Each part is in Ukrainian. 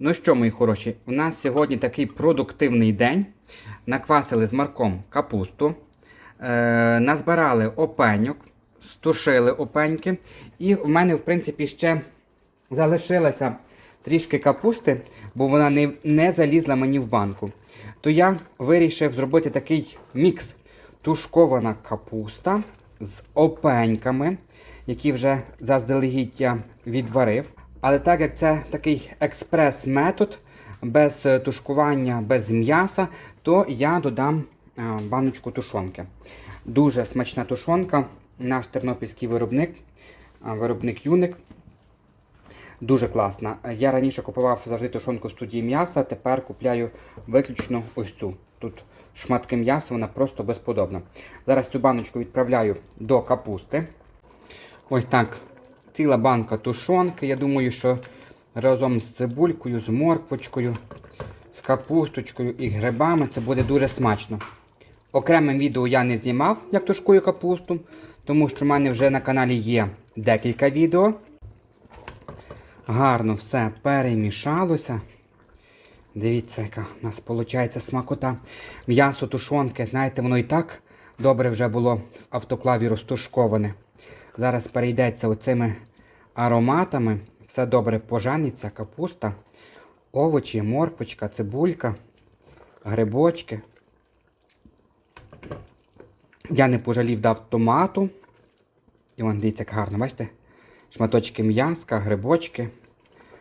Ну що, мої хороші, у нас сьогодні такий продуктивний день. Наквасили з марком капусту, е, назбирали опеньок, стушили опеньки. І в мене, в принципі, ще залишилося трішки капусти, бо вона не, не залізла мені в банку. То я вирішив зробити такий мікс. Тушкована капуста з опеньками, які вже заздалегідь я відварив. Але так як це такий експрес-метод, без е, тушкування, без м'яса, то я додам е, баночку тушонки. Дуже смачна тушонка, наш тернопільський виробник, е, виробник Юник. Дуже класна. Я раніше купував завжди тушонку в студії м'яса, тепер купляю виключно ось цю. Тут шматки м'яса, вона просто безподобна. Зараз цю баночку відправляю до капусти. Ось так. Ціла банка тушонки. Я думаю, що разом з цибулькою, з морквочкою, з капусточкою і грибами це буде дуже смачно. Окремим відео я не знімав, як тушкую капусту, тому що в мене вже на каналі є декілька відео. Гарно все перемішалося. Дивіться, яка у нас виходить смакота. М'ясо тушонки, знаєте, воно і так добре вже було в автоклаві розтушковане. Зараз перейдеться оцими ароматами. Все добре пожаниться, капуста, овочі, морквочка, цибулька, грибочки. Я не пожалів дав томату. І вон, дивіться, як гарно, бачите? Шматочки м'яска, грибочки,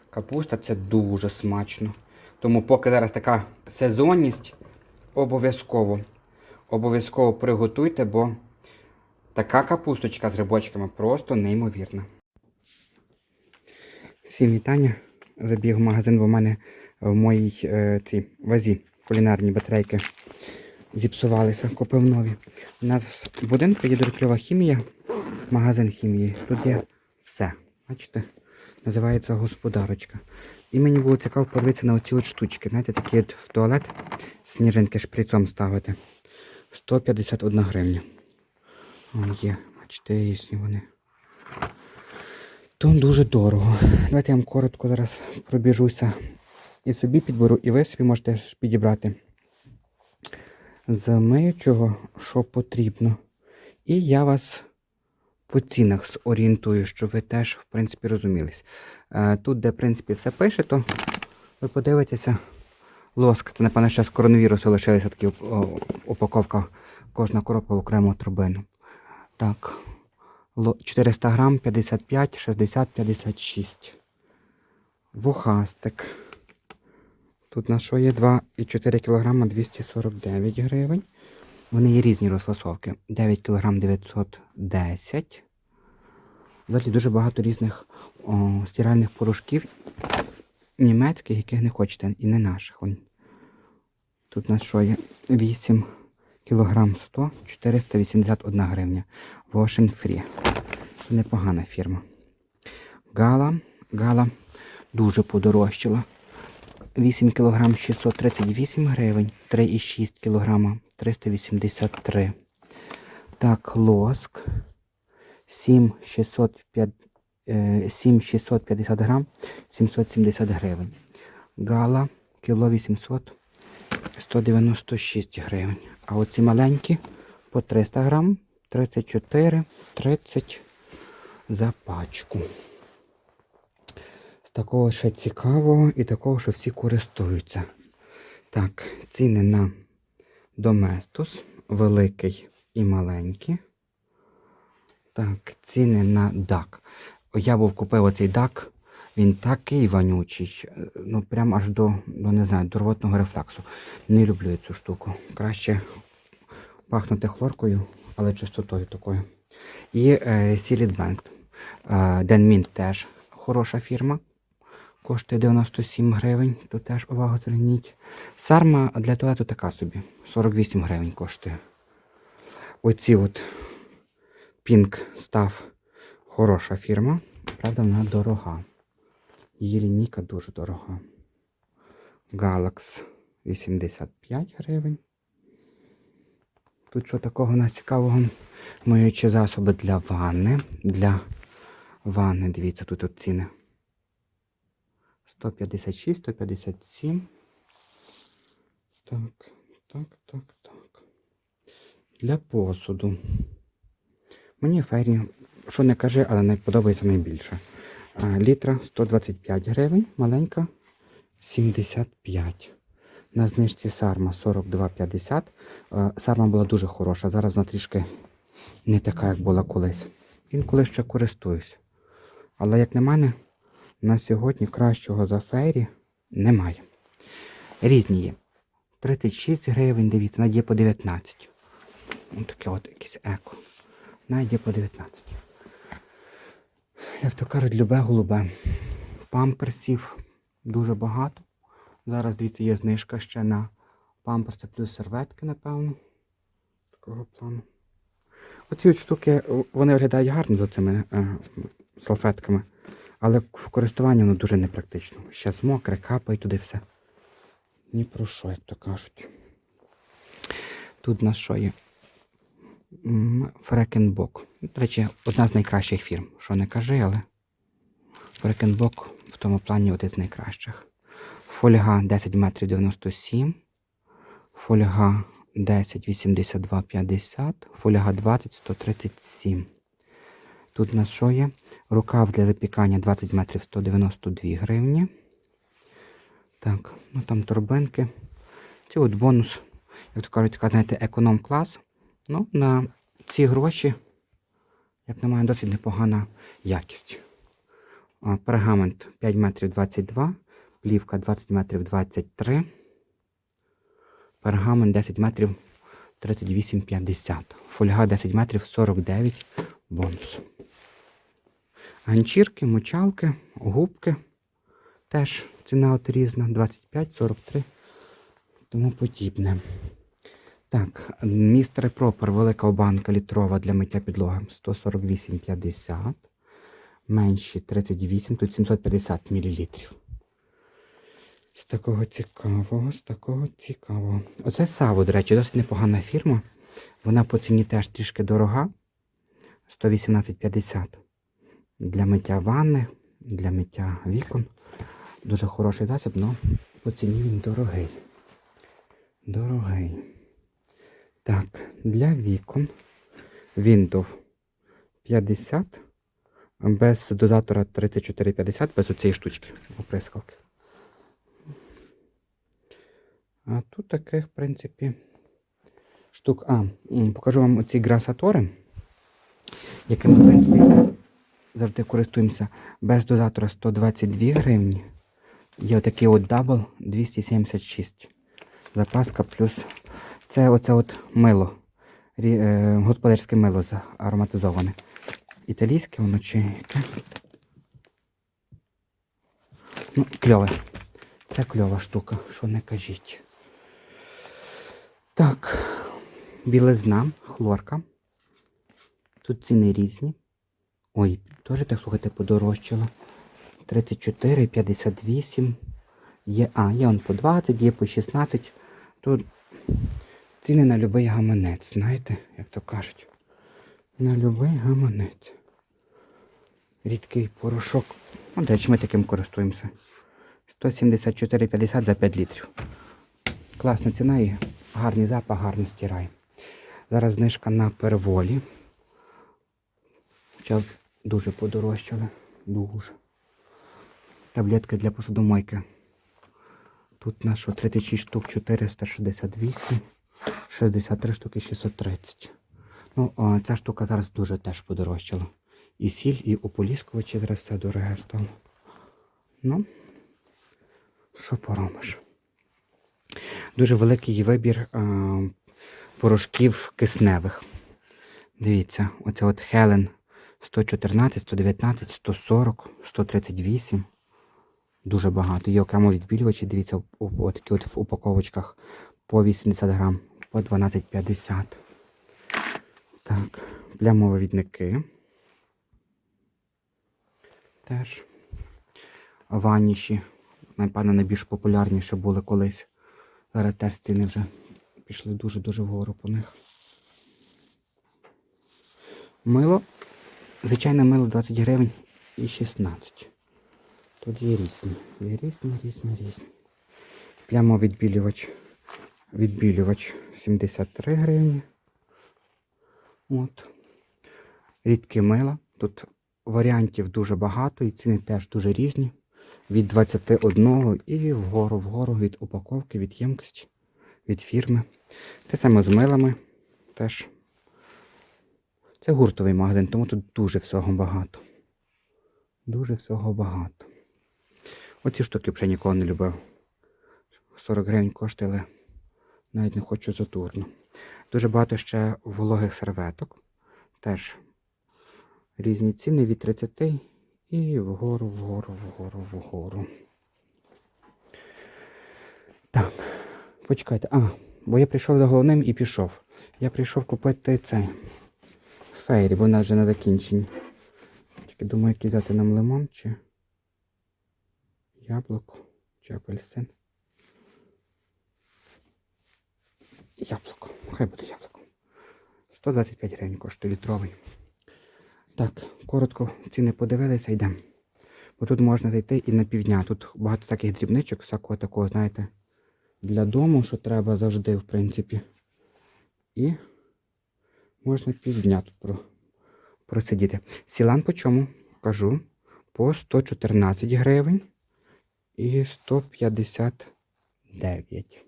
капуста це дуже смачно. Тому поки зараз така сезонність, обов'язково. Обов'язково приготуйте, бо така капусточка з грибочками просто неймовірна. Всім вітання. Забіг в магазин, бо в мене в моїй е, цій вазі кулінарні батарейки зіпсувалися, купив нові. У нас в будинку є дуркльова хімія, магазин хімії. Тут є все. Бачите? Називається господарочка. І мені було цікаво подивитися на оці от штучки. Знаєте, такі от в туалет сніжинки шприцом ставити. 151 гривня. О, є, бачите, ясні вони. То дуже дорого. Давайте я вам коротко зараз пробіжуся і собі підберу, і ви собі можете підібрати з миючого, що потрібно. І я вас по цінах зорієнтую, щоб ви теж, в принципі, розумілись. Е, Тут, де, в принципі, все пише, то ви подивитеся. Лоск. Це, напевно, ще з коронавірусу лишилася така о, упаковка, кожна коробка в окрему трубину. Так. Ло- 400 грам, 55, 60, 56. Вухастик. Тут на що є 2,4 кг 249 гривень. Вони є різні розфасовки. 9 кг 910. Взагалі дуже багато різних о, стиральних порошків німецьких, яких не хочете, і не наших. Тут у нас що є? 8 кг 100, 481 гривня. Wash Free. Непогана фірма. Гала. Гала дуже подорожчала. 8 кг 638 гривень, 3,6 кг 383. Так, лоск. 7 605, е, 7 650 грам 770 гривень. Гала кіло 800 196 гривень. А оці маленькі по 300 грам 34 30 за пачку. З такого ще цікавого і такого, що всі користуються. Так, ціни на Доместос, великий і маленький. Так, ціни на дак. Я був купив оцей дак. Він такий вонючий, е, ну прям аж до, до не знаю, до рвотного рефлексу. Не люблю я цю штуку. Краще пахнути хлоркою, але чистотою такою. І е, Sealed. Е, теж хороша фірма. Коштує 97 гривень. Тут теж увагу зверніть. Сарма для туалету така собі. 48 гривень коштує. Оці от Pink Staff хороша фірма. Правда, вона дорога. Її лінійка дуже дорога. Galax 85 гривень. Тут що такого у нас цікавого? Миючі засоби для ванни. Для ванни, дивіться, тут от ціни. 156, 157. Так, так, так, так. Для посуду. Мені фері, що не кажи, але не подобається найбільше. Літра 125 гривень, маленька 75. На знижці сарма 42,50. Е, Сарма була дуже хороша. Зараз вона трішки не така, як була колись. Інколи ще користуюсь. Але, як на мене, на сьогодні кращого за фейрі немає. Різні є. 36 гривень, дивіться, навіть по 19. Ось таке от якесь еко. Навіть по 19. Як то кажуть, любе голубе. Памперсів дуже багато. Зараз, дивіться, є знижка ще на памперси плюс серветки, напевно. Такого плану. Оці от штуки, вони виглядають гарно за цими е, салфетками, але в користуванні воно дуже непрактично. Щас мокре, капає туди все. Ні про що, як то кажуть. Тут у нас що є? Фрекенбок. До речі, одна з найкращих фірм. Що не кажи, але Фрекенбок в тому плані один з найкращих. Фольга 10 метрів 97. Фольга 10 82 50. Фольга 20 137. Тут у нас що є? Рукав для випікання 20 метрів 192 гривні. Так, ну там торбинки. Це от бонус, як то кажуть, така, знаєте, економ-клас. Ну, на ці гроші, як на мене, досить непогана якість. Пергамент 5 метрів 22, плівка 20 метрів 23, пергамент 10 метрів 38,50, фольга 10 метрів 49, бонус. Ганчірки, мочалки, губки. Теж ціна от різна, 25, 43, тому подібне. Так, містер Пропер, велика банка літрова для миття підлоги 148,50. Менші 38, тут 750 мл. З такого цікавого, з такого цікавого. Оце Саво, до речі, досить непогана фірма. Вона по ціні теж трішки дорога. 118,50 для миття ванни, для миття вікон. Дуже хороший засіб, але по ціні він дорогий. Дорогий. Так, для вікон Windows 50 без дозатора 3450, без оцієї штучки оприскалки. А тут таких, в принципі, штук. А, покажу вам оці грасатори, якими, в принципі, завжди користуємося без дозатора 122 гривні. Є отакий от дабл 276. Запаска плюс це оце от мило. Е, господарське мило ароматизоване. Італійське воно чи яке? Ну, кльове. Це кльова штука, що не кажіть. Так, білизна, хлорка. Тут ціни різні. Ой, теж так слухайте, подорожчало. 34, 58. Є, а, є он по 20, є по 16. Тут ціни на любий гаманець, знаєте, як то кажуть. На любий гаманець. Рідкий порошок. Ну, до речі, ми таким користуємося. 174,50 за 5 літрів. Класна ціна і гарний запах, гарно стирає. Зараз знижка на перволі. Хоча дуже подорожчали. Дуже. Таблетки для посудомойки. Тут на що 36 штук 468, 63 штуки 630. Ну, ця штука зараз дуже теж подорожчала. І сіль, і ополіскувачі зараз все дороге стало. Ну, що поробиш? Дуже великий вибір а, порошків кисневих. Дивіться, оце от Хелен 114, 119, 140, 138. Дуже багато. Є окремо відбілювачі, дивіться, у- от в упаковочках по 80 грам, по 12,50. Так, плямовивідники. Теж. Ванніші. Напевно, найбільш популярніші були колись. Зараз теж ціни вже пішли дуже-дуже вгору по них. Мило. Звичайне мило 20 гривень і 16. Тут є різні. Є різні, різні, різні. Плямовідбілювач. Відбілювач 73 гривні. От. Рідкі мила. Тут варіантів дуже багато і ціни теж дуже різні. Від 21 і вгору, вгору від упаковки, від ємкості, від фірми. Те саме з милами теж. Це гуртовий магазин, тому тут дуже всього багато. Дуже всього багато. Оці штуки взагалі ніколи не любив. 40 гривень коштували. Навіть не хочу затурно. Дуже багато ще вологих серветок. Теж різні ціни від 30 і вгору, вгору, вгору, вгору. Так, почекайте. А, бо я прийшов за головним і пішов. Я прийшов купити цей фейрі, бо вона вже на закінченні. Тільки думаю, який взяти нам лимон чи яблуко, чи апельсин. Яблуко. Хай буде яблуко. 125 гривень коштує літровий. Так, коротко ціни подивилися, йдемо. Бо тут можна зайти і на півдня. Тут багато таких дрібничок, всякого такого, знаєте, для дому, що треба завжди, в принципі. І можна півдня тут про, просидіти. Сілан по чому? Кажу. По 114 гривень і 159.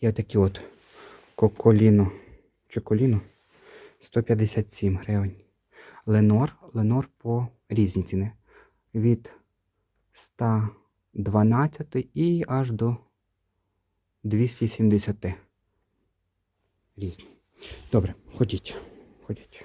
І отакі от коколіно. Чоколіно 157 гривень. Ленор, Ленор по різні ціни. Від 112 і аж до 270. Різні. Добре, ходіть. Ходіть.